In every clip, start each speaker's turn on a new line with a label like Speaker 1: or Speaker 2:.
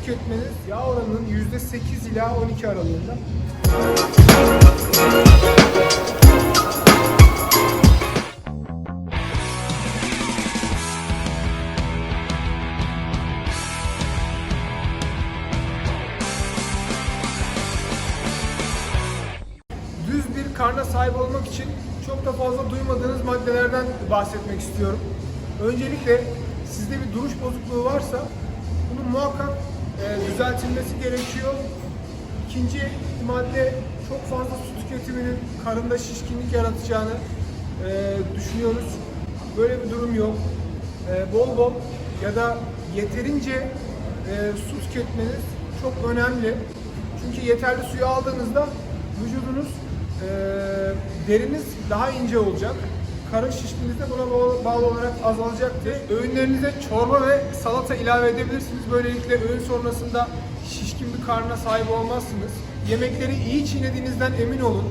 Speaker 1: tüketmeniz yağ oranının %8 ila 12 aralığında. düz bir karna sahip olmak için çok da fazla duymadığınız maddelerden bahsetmek istiyorum. Öncelikle sizde bir duruş bozukluğu varsa bunun muhakkak e, düzeltilmesi gerekiyor. İkinci madde çok fazla su tüketiminin karında şişkinlik yaratacağını e, düşünüyoruz. Böyle bir durum yok. E, bol bol ya da yeterince e, su tüketmeniz çok önemli. Çünkü yeterli suyu aldığınızda vücudunuz e, deriniz daha ince olacak. Karın şişkiniz de buna bağlı, olarak azalacaktır. Öğünlerinize çorba ve salata ilave edebilirsiniz. Böylelikle öğün sonrasında şişkin bir karnına sahip olmazsınız. Yemekleri iyi çiğnediğinizden emin olun.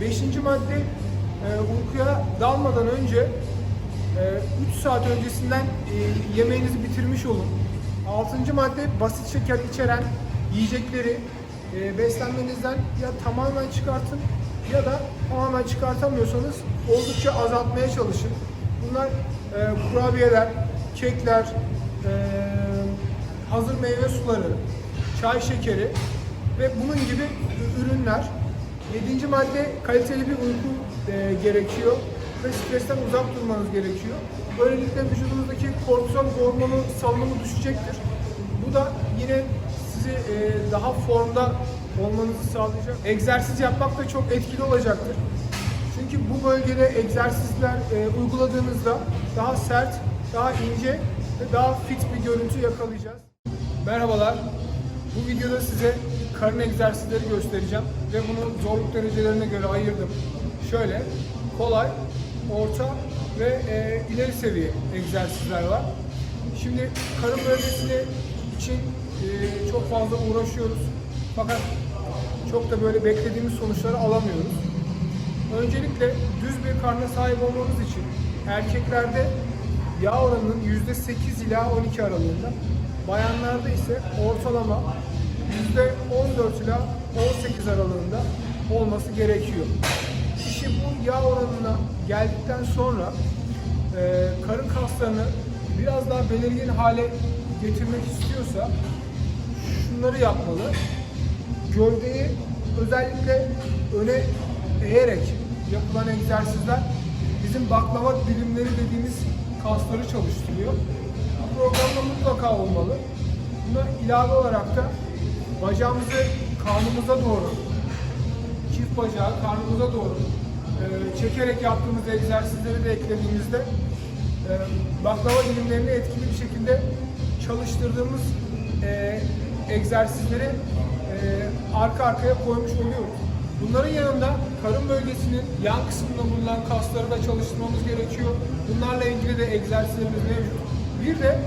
Speaker 1: Beşinci madde e, uykuya dalmadan önce 3 saat öncesinden e, yemeğinizi bitirmiş olun. Altıncı madde basit şeker içeren yiyecekleri e, beslenmenizden ya tamamen çıkartın ya da tamamen çıkartamıyorsanız oldukça azaltmaya çalışın. Bunlar e, kurabiyeler, kekler, e, hazır meyve suları, çay şekeri ve bunun gibi ürünler. Yedinci madde kaliteli bir uyku e, gerekiyor ve stresten uzak durmanız gerekiyor. Böylelikle vücudunuzdaki kortizol hormonu salınımı düşecektir. Bu da yine sizi e, daha formda olmanızı sağlayacak. Egzersiz yapmak da çok etkili olacaktır. Çünkü bu bölgede egzersizler e, uyguladığınızda daha sert, daha ince ve daha fit bir görüntü yakalayacağız. Merhabalar. Bu videoda size karın egzersizleri göstereceğim ve bunu zorluk derecelerine göre ayırdım. Şöyle kolay, orta ve e, ileri seviye egzersizler var. Şimdi karın bölgesini için e, çok fazla uğraşıyoruz. Fakat çok da böyle beklediğimiz sonuçları alamıyoruz. Öncelikle düz bir karna sahip olmamız için erkeklerde yağ oranının %8 ila 12 aralığında, bayanlarda ise ortalama %14 ila 18 aralığında olması gerekiyor. Kişi bu yağ oranına geldikten sonra e, karın kaslarını biraz daha belirgin hale getirmek istiyorsa şunları yapmalı. Gövdeyi özellikle öne eğerek yapılan egzersizler bizim baklava dilimleri dediğimiz kasları çalıştırıyor. Bu programda mutlaka olmalı. Buna ilave olarak da bacağımızı karnımıza doğru, çift bacağı karnımıza doğru e, çekerek yaptığımız egzersizleri de eklediğimizde e, baklava dilimlerini etkili bir şekilde çalıştırdığımız e, egzersizleri e, arka arkaya koymuş oluyoruz. Bunların yanında karın bölgesinin yan kısmında bulunan kasları da çalıştırmamız gerekiyor. Bunlarla ilgili de egzersizlerimiz mevcut. Bir de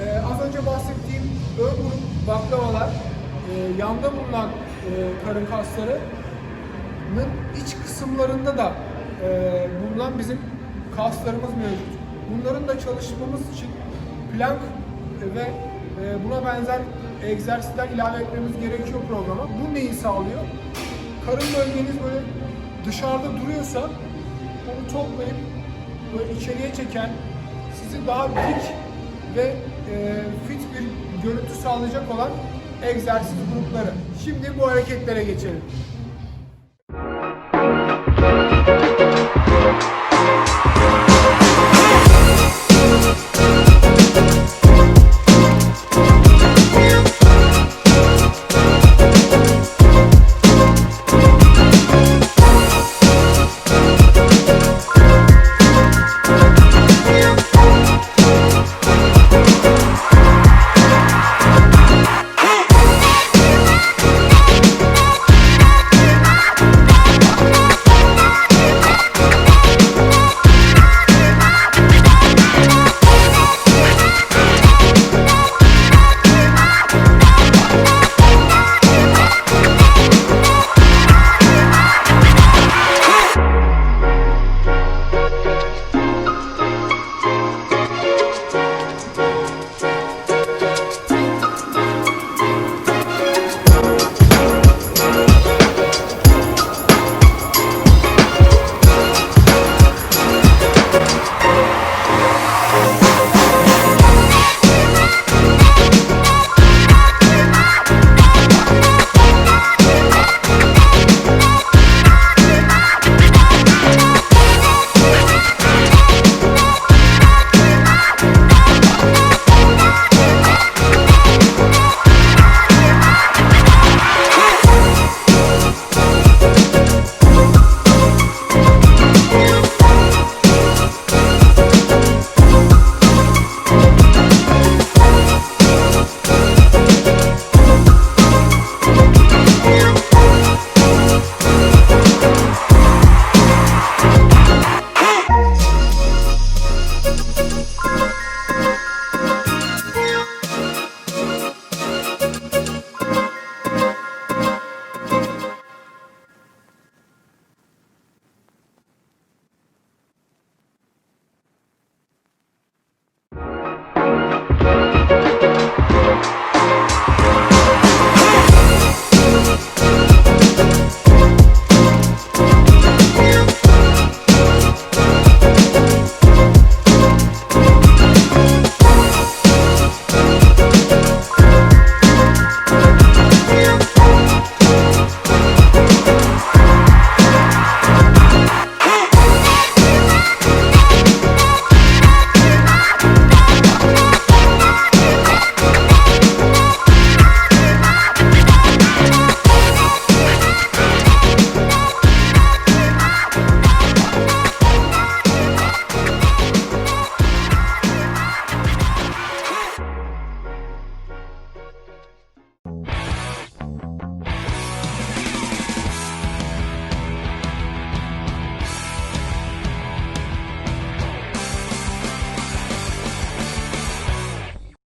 Speaker 1: e, az önce bahsettiğim ön grup baklavalar, e, yanda bulunan e, karın kaslarının iç kısımlarında da e, bulunan bizim kaslarımız mevcut. Bunların da çalışmamız için plank ve buna benzer egzersizler ilave etmemiz gerekiyor programa. Bu neyi sağlıyor? Karın bölgeniz böyle dışarıda duruyorsa onu toplayıp böyle içeriye çeken, sizi daha dik ve e, fit bir görüntü sağlayacak olan egzersiz grupları. Şimdi bu hareketlere geçelim.